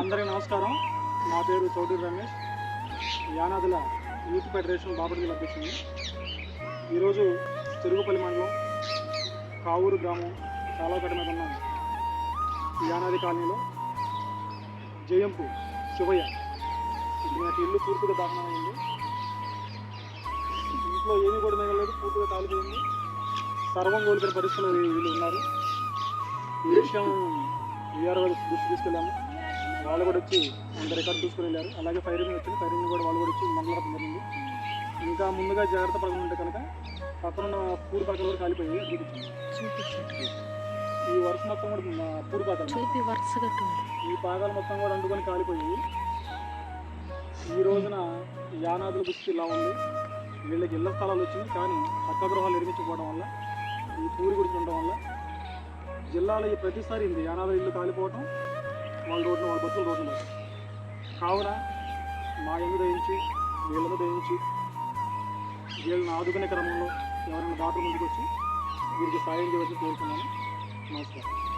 అందరికీ నమస్కారం. నా పేరు చౌదరి రమేష్. యానాదుల యూత్ ఫెడరేషన్ బాపట్ల అధ్యక్షుడు ఈరోజు చెరుగుపల్లి మండలం కావూరు గ్రామం చాలాకట మీద ఉన్న యానాది కాలనీలో జయంపు శివయ్య నాకు ఇల్లు పూర్తిగా దహనమైంది ఇంట్లో ఏమీ కూడా మిగలేదు పూర్తిగా కాలిపోయింది సర్వం కోల్పోయిన పరిస్థితుల్లో వీళ్ళు ఉన్నారు. ఈ విషయం వీఆర్ఓ దృష్టి తీసుకెళ్ళాము. వాళ్ళు కూడా వచ్చి అంత రికార్డు తీసుకుని వెళ్ళారు. అలాగే ఫైరింగ్ వచ్చింది. ఫైరింగ్ కూడా వాళ్ళు కూడా వచ్చి మండలం జరిగింది ఇంకా ముందుగా జాగ్రత్త పడకుండా ఉంటే కనుక పక్కన ఉన్న పూడి పాకలు కూడా కాలిపోయి చూపించింది ఈ వరుస మొత్తం కూడా మా పూడి పాకలు. ఈ పాకాలు మొత్తం కూడా అంటుకొని కాలిపోయి ఈ రోజున యానాదుల దుస్థితి ఇలా ఉంది. వీళ్ళకి ఇళ్ళ స్థలాలు వచ్చినాయి కానీ పక్క గృహాలు నిర్మించకపోవడం వల్ల ఈ పూరి గురించి ఉండడం వల్ల జిల్లాలో ఈ ప్రతిసారి ఇది యానాదుల ఇల్లు కాలిపోవటం వాళ్ళ రోడ్లు వాళ్ళ బతుకులు రోడ్లు పడటం కావున మా ఎందు దయించి వీళ్ళను దయించి వీళ్ళని ఆదుకునే క్రమంలో ఎవరైనా డాక్టర్ ముందుకు వచ్చి వీరికి సాయం చేయవలసి కోరుతున్నాను. నమస్కారం.